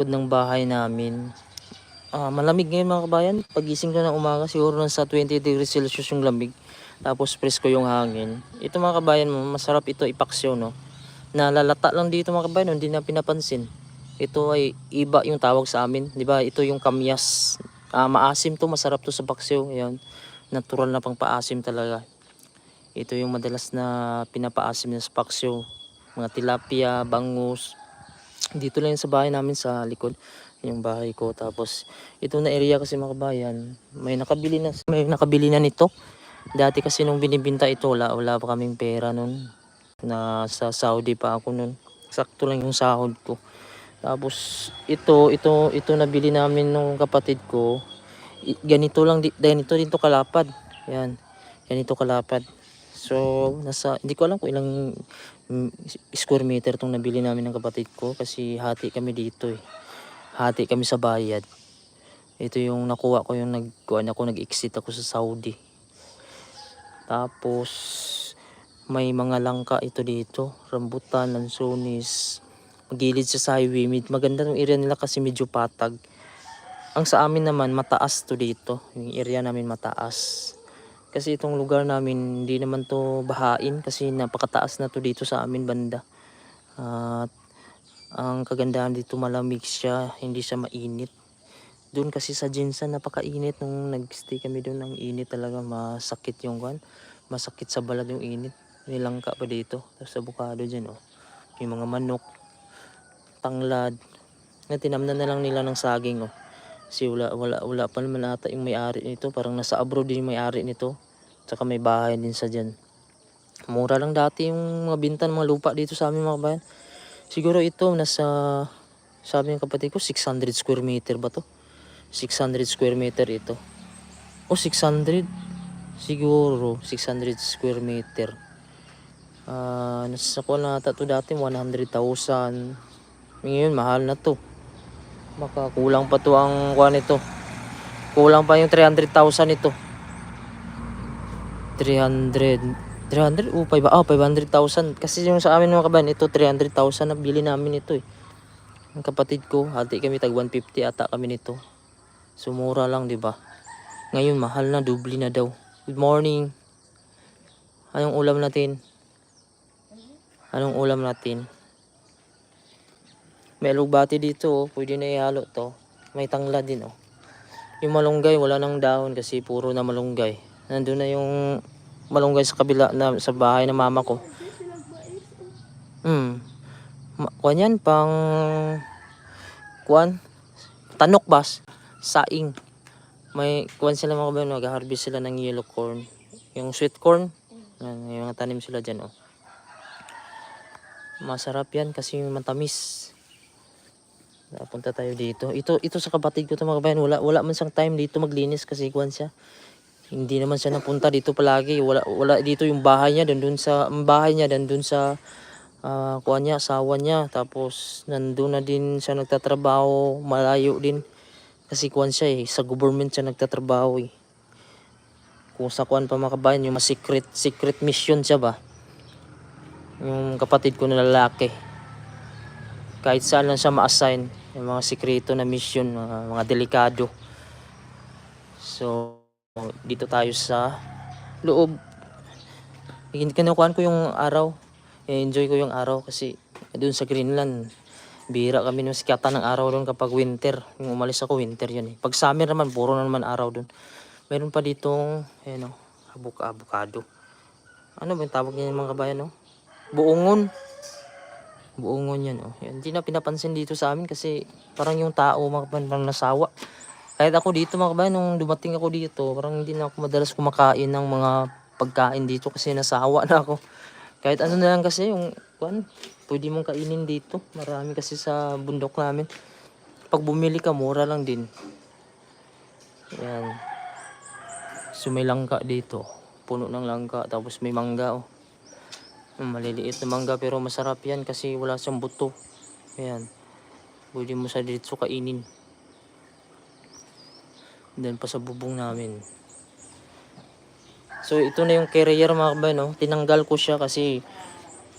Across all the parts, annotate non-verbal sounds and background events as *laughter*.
likod ng bahay namin. Ah, malamig ngayon mga kabayan. Pagising ko ng umaga, siguro nasa 20 degrees Celsius yung lamig. Tapos presko yung hangin. Ito mga kabayan, masarap ito ipaksyo, no? Nalalata lang dito mga kabayan, hindi na pinapansin. Ito ay iba yung tawag sa amin. Di ba? Ito yung kamyas. Ah, maasim to, masarap to sa paksyo. Ayan. Natural na pang paasim talaga. Ito yung madalas na pinapaasim na sa paksyo. Mga tilapia, bangus. Dito lang sa bahay namin sa likod. Yung bahay ko. Tapos ito na area kasi mga kabayan. May nakabili na, may nakabili na nito. Dati kasi nung binibinta ito, wala, wala pa kaming pera nun. Na sa Saudi pa ako nun. Sakto lang yung sahod ko. Tapos ito, ito, ito nabili namin nung kapatid ko. Ganito lang, ganito din to kalapad. Yan. Ganito kalapad. So, nasa, hindi ko alam kung ilang mm, square meter tong nabili namin ng kapatid ko kasi hati kami dito eh. Hati kami sa bayad. Ito yung nakuha ko yung nagkuhan ako, nag-exit ako sa Saudi. Tapos, may mga langka ito dito. Rambutan, lansones. Gilid siya sa highway. Maganda yung area nila kasi medyo patag. Ang sa amin naman, mataas to dito. Yung area namin mataas. Kasi itong lugar namin, hindi naman to bahain kasi napakataas na to dito sa amin banda. At ang kagandahan dito malamig siya, hindi siya mainit. Doon kasi sa Jinsan napakainit nung nagstay kami doon ang init talaga masakit yung kwan. Masakit sa balat yung init. May langka pa dito. Tapos avocado dyan oh. May mga manok, tanglad. Na tinamnan na lang nila ng saging oh. Kasi wala, wala, wala pa naman ata yung may-ari nito. Parang nasa abroad din yung may-ari nito. Tsaka may bahay din sa dyan. Mura lang dati yung mga binta ng mga lupa dito sa amin mga bayan. Siguro ito nasa, sabi ng kapatid ko, 600 square meter ba to? 600 square meter ito. O 600? Siguro 600 square meter. Ah, nasa ko na ata to dati 100,000. Ngayon mahal na to. Baka kulang pa to ang kuha nito. Kulang pa yung 300,000 ito. 300 300 o 5 ah 500,000 kasi yung sa amin mga kabayan ito 300,000 na bili namin ito eh. Ang kapatid ko, hati kami tag 150 ata kami nito. Sumura lang 'di ba? Ngayon mahal na, dubli na daw. Good morning. Anong ulam natin? Anong ulam natin? May alugbati dito, oh. pwede na ihalo to. May tangla din oh. Yung malunggay, wala nang dahon kasi puro na malunggay. Nandun na yung malunggay sa kabila na sa bahay ng mama ko. Hmm. Kuwan yan, pang... Kuwan? Tanok bas. Saing. May kuwan sila mga kabayan, mag-harvest sila ng yellow corn. Yung sweet corn, yung tanim sila dyan, oh. Masarap yan kasi matamis. Napunta tayo dito. Ito ito sa kapatid ko to mga kabayan. Wala wala man siyang time dito maglinis kasi kuwan siya. Hindi naman siya napunta dito palagi. Wala wala dito yung bahay niya, doon sa bahay niya, doon sa ah kuwan niya, asawa niya. Tapos nandun na din siya nagtatrabaho, malayo din. Kasi kuwan siya eh, sa government siya nagtatrabaho eh. Kung sa kuwan pa mga kabayan, yung mga secret, secret mission siya ba? Yung kapatid ko na lalaki kahit saan lang siya ma-assign yung mga sikreto na mission mga, mga delikado. So dito tayo sa loob. Kinukuhan ko yung araw. Enjoy ko yung araw kasi doon sa Greenland bira kami ng sikatan ng araw doon kapag winter. Yung umalis ako winter yun eh. Pag summer naman puro na naman araw doon. Meron pa ditong ano abuka avocado ano ba yung tawag niya mga kabayan no buongon buongon yan oh. Yan, hindi na pinapansin dito sa amin kasi parang yung tao mga parang nasawa. Kahit ako dito mga nung dumating ako dito, parang hindi na ako madalas kumakain ng mga pagkain dito kasi nasawa na ako. Kahit ano na lang kasi yung kuan, pwede mong kainin dito. Marami kasi sa bundok namin. Pag bumili ka, mura lang din. Yan. So may langka dito. Puno ng langka. Tapos may mangga oh. Mm, Maliliit na mangga pero masarap yan kasi wala siyang buto. Ayan. Pwede mo sa dito kainin. Then pa sa bubong namin. So ito na yung carrier mga kabayan, no? Tinanggal ko siya kasi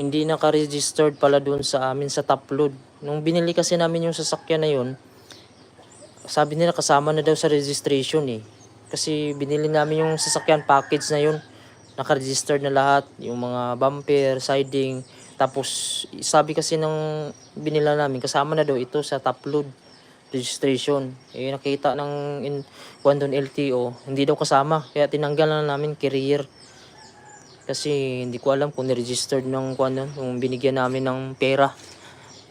hindi naka-registered pala doon sa amin sa top load. Nung binili kasi namin yung sasakyan na yun, sabi nila kasama na daw sa registration eh. Kasi binili namin yung sasakyan package na yun. Naka-registered na lahat. Yung mga bumper, siding. Tapos sabi kasi ng binila namin kasama na daw ito sa top load registration. Eh nakita ng in, kuwan doon LTO, hindi daw kasama. Kaya tinanggal na namin career. Kasi hindi ko alam kung ni-registered ng kuwan nun, kung binigyan namin ng pera.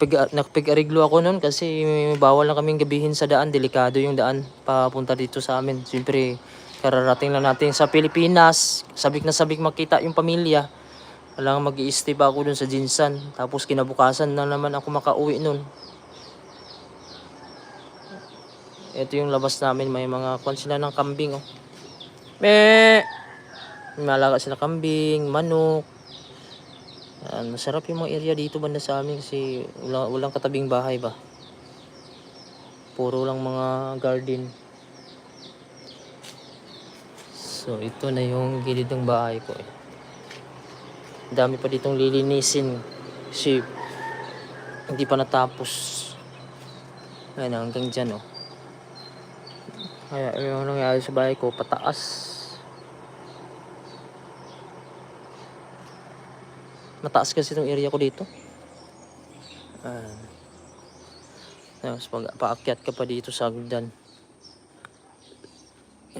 Pag, nakapag-ariglo ako noon kasi bawal na kaming gabihin sa daan. Delikado yung daan papunta dito sa amin. Siyempre, kararating lang natin sa Pilipinas. Sabik na sabik makita yung pamilya. Alam mag stay pa ako dun sa Jinsan. Tapos kinabukasan na naman ako makauwi nun. Ito yung labas namin. May mga kwan sila ng kambing. Oh. Me! Malaga sila kambing, manok. Yan, masarap yung mga area dito banda sa amin kasi wala, walang katabing bahay ba. Puro lang mga garden. So ito na yung gilid ng bahay ko eh. Dami pa ditong lilinisin kasi hindi pa natapos. Ayan hanggang dyan oh. Kaya yung nangyari sa bahay ko pataas. Mataas kasi itong area ko dito. Ayan. Tapos pag paakyat ka pa dito sa hagdan.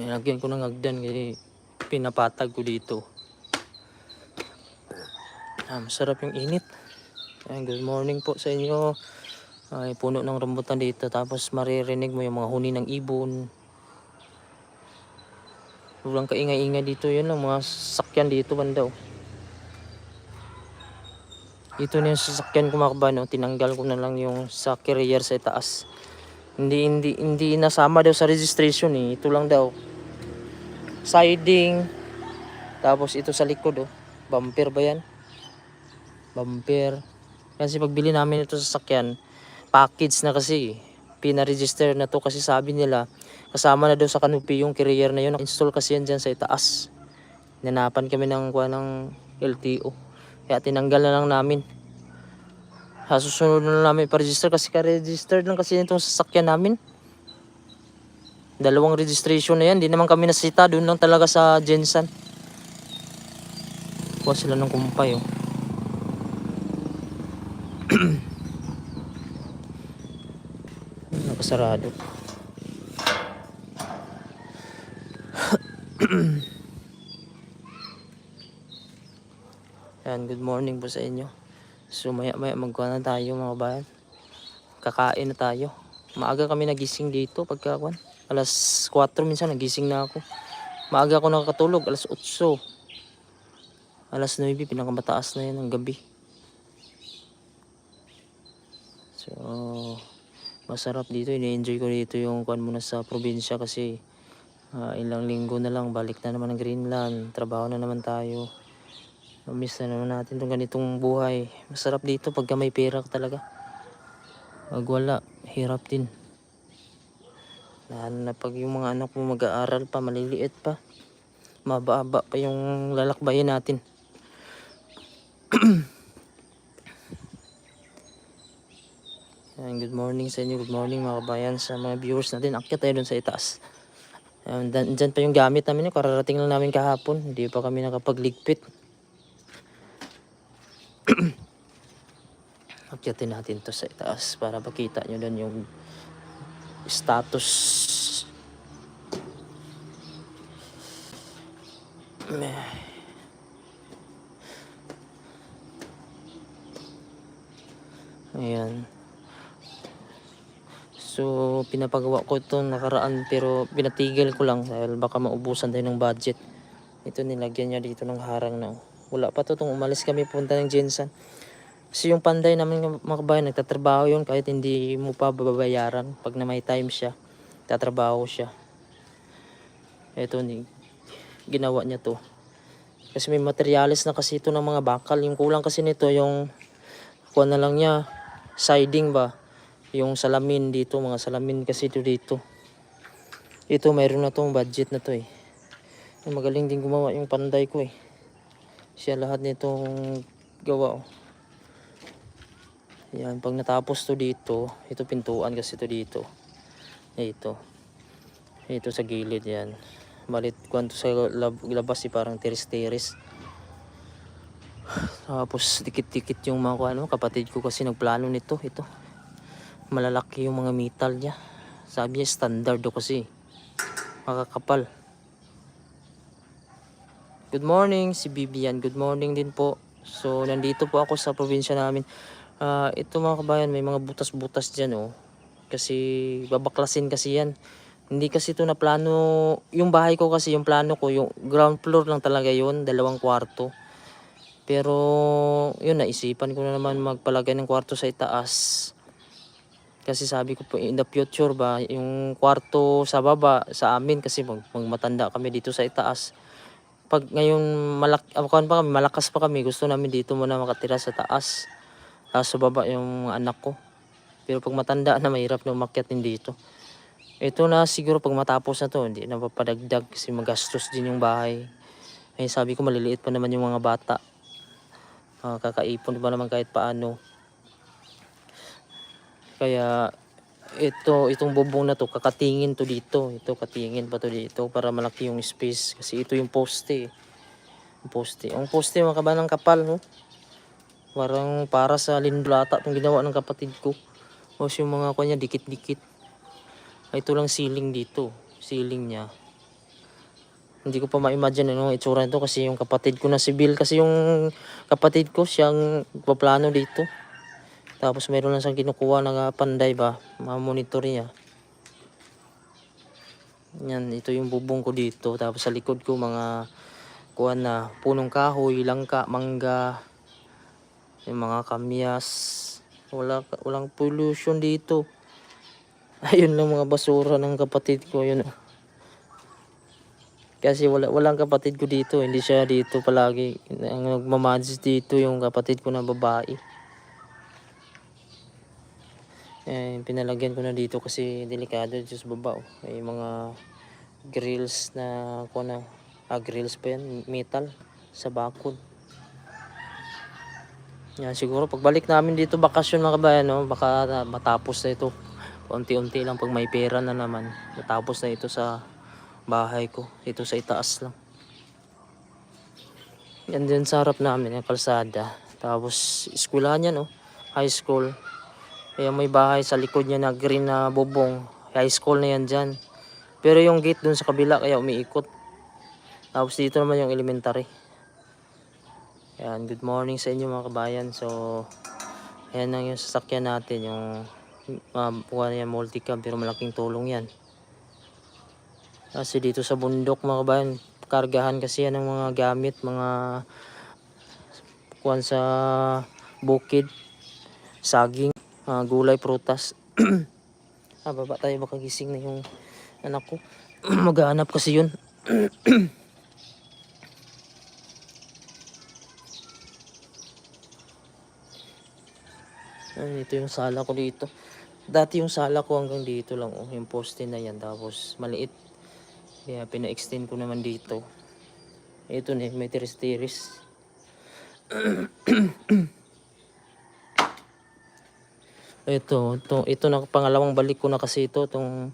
Nilagyan ko ng hagdan kasi pinapatag ko dito. Ah, masarap yung init. Ayan, good morning po sa inyo. Ay, puno ng rambutan dito. Tapos maririnig mo yung mga huni ng ibon. Walang kaingay-ingay dito. Yun lang, mga sakyan dito banda. oh. Ito na yung sasakyan ko mga. Tinanggal ko na lang yung sa carrier sa itaas. Hindi, hindi, hindi nasama daw sa registration eh. Ito lang daw. Siding. Tapos ito sa likod oh. Bumper ba yan? Bumper. Kasi pagbili namin ito sa sasakyan, package na kasi. Pina-register na to kasi sabi nila, kasama na daw sa canopy yung carrier na yun. Install kasi yan dyan sa itaas. Nanapan kami ng, kuha ng LTO. Kaya tinanggal na lang namin. Ha, susunod na lang namin pa-register kasi ka-registered lang kasi itong sasakyan namin. Dalawang registration na yan. Di naman kami nasita. Doon lang talaga sa Jensen. Kuha sila ng kumpay oh. *clears throat* Nakasarado. *clears throat* Yan, good morning po sa inyo. So maya maya magkuha na tayo mga bayan. Kakain na tayo. Maaga kami nagising dito pagka kwan. Alas 4 minsan nagising na ako. Maaga ako nakakatulog, alas 8. Alas 9, pinakamataas na yan ng gabi. So, masarap dito. Ini-enjoy ko dito yung kwan muna sa probinsya kasi ah, ilang linggo na lang balik na naman ng Greenland. Trabaho na naman tayo. Miss na naman natin itong ganitong buhay. Masarap dito pagka may pera talaga. Pag wala, hirap din. Lalo na pag yung mga anak mo mag-aaral pa, maliliit pa. Mababa pa yung lalakbayin natin. *clears throat* Ayan, good morning sa inyo. Good morning mga kabayan sa mga viewers natin. Akyat tayo dun sa itaas. Ayan, dyan pa yung gamit namin. Kararating lang namin kahapon. Hindi pa kami nakapagligpit. *clears throat* Akyatin natin to sa itaas para makita nyo doon yung status. Ayan. So, pinapagawa ko itong nakaraan pero pinatigil ko lang dahil baka maubusan tayo ng budget. Ito nilagyan niya dito ng harang na. Wala pa to itong umalis kami punta ng Jensen. Kasi yung panday namin mga kabayan, nagtatrabaho yun kahit hindi mo pa babayaran. Pag na may time siya, tatrabaho siya. Ito ni ginawa niya to. Kasi may materials na kasi ito ng mga bakal. Yung kulang kasi nito yung kuha na lang niya siding ba. Yung salamin dito, mga salamin kasi ito dito. Ito mayroon na tong budget na to eh. Magaling din gumawa yung panday ko eh. Siya lahat nitong gawa oh. Yan, pag natapos to dito, ito pintuan kasi to dito. Ito. Ito sa gilid yan. Balit kwanto sa lab, labas eh, parang tiris-tiris. Tapos dikit-dikit yung mga ano, kapatid ko kasi nagplano nito, ito. Malalaki yung mga metal niya. Sabi niya standard kasi. Makakapal. Good morning, si Bibian. Good morning din po. So, nandito po ako sa probinsya namin. Ah, ito mga kabayan, may mga butas-butas dyan oh. Kasi babaklasin kasi yan. Hindi kasi ito na plano, yung bahay ko kasi yung plano ko, yung ground floor lang talaga yun, dalawang kwarto. Pero yun naisipan ko na naman magpalagay ng kwarto sa itaas. Kasi sabi ko po in the future ba, yung kwarto sa baba sa amin kasi mag, magmatanda kami dito sa itaas. Pag ngayon malak abukan pa kami, malakas pa kami, gusto namin dito muna makatira sa taas. Tapos baba yung anak ko. Pero pag matanda na mahirap na umakyat din dito. Ito na siguro pag matapos na to, hindi na papadagdag kasi magastos din yung bahay. Ay sabi ko maliliit pa naman yung mga bata. Ah, kakaipon pa naman kahit paano. Kaya ito itong bubong na to kakatingin to dito. Ito katingin pa to dito para malaki yung space kasi ito yung poste. eh. Yung poste. Ang poste mga kabanang kapal no. Parang para sa lindulata itong ginawa ng kapatid ko. Tapos yung mga kanya dikit-dikit. Ay, Ito lang ceiling dito. Ceiling niya. Hindi ko pa ma-imagine ano itsura nito kasi yung kapatid ko na si Bill kasi yung kapatid ko siyang paplano dito. Tapos meron lang siyang kinukuha na panday ba, ma-monitor niya. Yan, ito yung bubong ko dito. Tapos sa likod ko mga kuha na punong kahoy, langka, mangga, yung mga kamyas. Wala, walang pollution dito. *laughs* Ayun lang mga basura ng kapatid ko. Yun. Kasi wala, walang kapatid ko dito. Hindi siya dito palagi. Ang nagmamadis dito yung kapatid ko na babae. Eh, pinalagyan ko na dito kasi delikado dito sa baba. Oh. May mga grills na ko na ah, grills pa yan, metal sa bakod. Yan, siguro pagbalik namin dito bakasyon mga kabayan, no, baka matapos na ito. Unti-unti lang pag may pera na naman. Matapos na ito sa bahay ko. Dito sa itaas lang. Yan din sa harap namin, yung kalsada. Tapos, eskwelahan yan, no. High school. Kaya may bahay sa likod niya na green na bubong. High school na yan dyan. Pero yung gate dun sa kabila, kaya umiikot. Tapos dito naman yung elementary. Ayan, good morning sa inyo mga kabayan. So, ayan lang yung sasakyan natin. Yung uh, yan, multicam, pero malaking tulong yan. Kasi dito sa bundok mga kabayan, kargahan kasi yan ng mga gamit, mga kuwan sa bukid, saging, mga gulay, prutas. *clears throat* ah, baba tayo, baka gising na yung anak ko. *clears throat* Maghanap kasi yun. *clears throat* Ay, ito yung sala ko dito. Dati yung sala ko hanggang dito lang, oh, yung poste na yan. Tapos maliit. Kaya pina-extend ko naman dito. Ito na, may tiris-tiris. *clears throat* ito, ito, ito na pangalawang balik ko na kasi ito, itong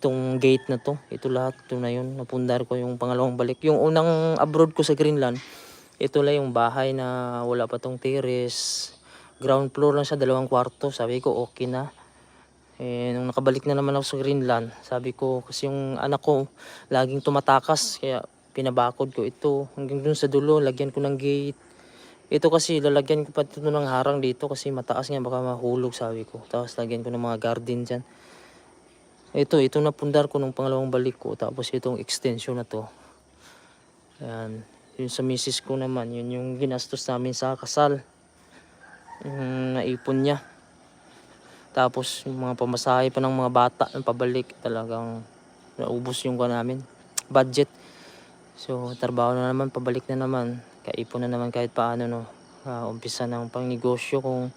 itong gate na to. Ito lahat, ito na yun. Napundar ko yung pangalawang balik. Yung unang abroad ko sa Greenland, ito lang yung bahay na wala pa tong terrace. Ground floor lang siya, dalawang kwarto. Sabi ko, okay na. Eh, nung nakabalik na naman ako sa Greenland, sabi ko, kasi yung anak ko, laging tumatakas. Kaya pinabakod ko ito. Hanggang dun sa dulo, lagyan ko ng gate. Ito kasi, lalagyan ko pa ito ng harang dito kasi mataas nga, baka mahulog, sabi ko. Tapos lagyan ko ng mga garden dyan. Ito, ito na pundar ko nung pangalawang balik ko. Tapos itong extension na to. Ayan. Yun sa misis ko naman, yun yung ginastos namin sa kasal. Yung naipon niya. Tapos yung mga pamasahe pa ng mga bata ng pabalik talagang naubos yung ka namin. Budget. So, trabaho na naman, pabalik na naman. Kaipon na naman kahit paano, no. Ah, umpisa ng pangnegosyo kung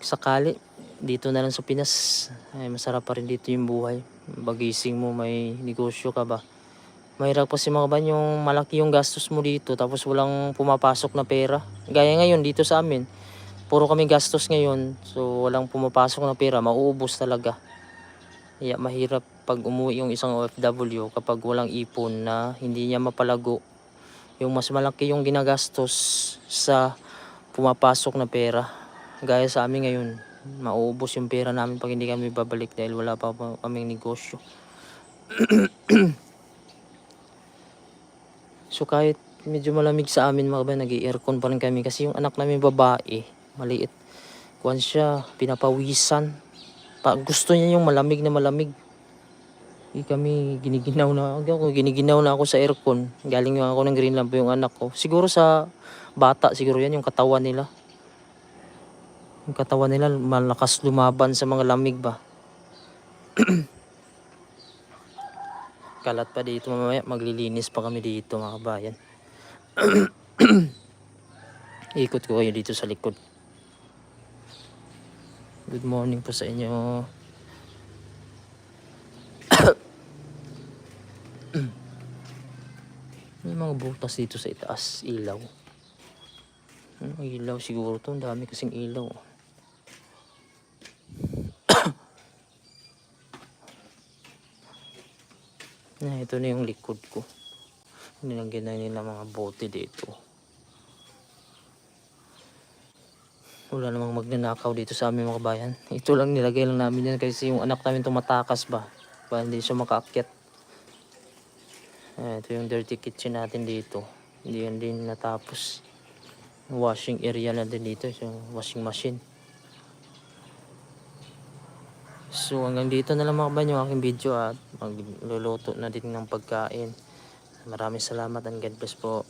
sakali dito na lang sa Pinas ay masarap pa rin dito yung buhay bagising mo may negosyo ka ba Mahirap kasi mga kabayan yung malaki yung gastos mo dito tapos walang pumapasok na pera. Gaya ngayon dito sa amin, puro kami gastos ngayon. So walang pumapasok na pera, mauubos talaga. Kaya mahirap pag umuwi yung isang OFW kapag walang ipon na hindi niya mapalago. Yung mas malaki yung ginagastos sa pumapasok na pera. Gaya sa amin ngayon, mauubos yung pera namin pag hindi kami babalik dahil wala pa kaming negosyo. *clears throat* So kahit medyo malamig sa amin mga kabayan, nag-aircon pa rin kami kasi yung anak namin babae, maliit. Kuwan siya, pinapawisan. Pa, gusto niya yung malamig na malamig. Hindi kami giniginaw na ako, giniginaw na ako sa aircon. Galing yung ako ng Greenland po yung anak ko. Siguro sa bata, siguro yan yung katawan nila. Yung katawan nila malakas lumaban sa mga lamig ba. *clears throat* Kalat pa dito mamaya, maglilinis pa kami dito mga kabayan. *clears throat* Ikot ko kayo dito sa likod. Good morning po sa inyo. *coughs* May mga butas dito sa itaas, ilaw. Ano, ilaw siguro to, ang dami kasing ilaw. *coughs* Na, ito na yung likod ko. Nilagyan na nila mga bote dito. Wala namang magnanakaw dito sa aming mga bayan. Ito lang nilagay lang namin yan kasi yung anak namin tumatakas ba. Para hindi siya makaakyat. Ah, ito yung dirty kitchen natin dito. Hindi yan din natapos. Washing area na din dito. Yung washing machine. So hanggang dito na lang mga kabayan yung aking video at magluluto na din ng pagkain. Maraming salamat and God bless po.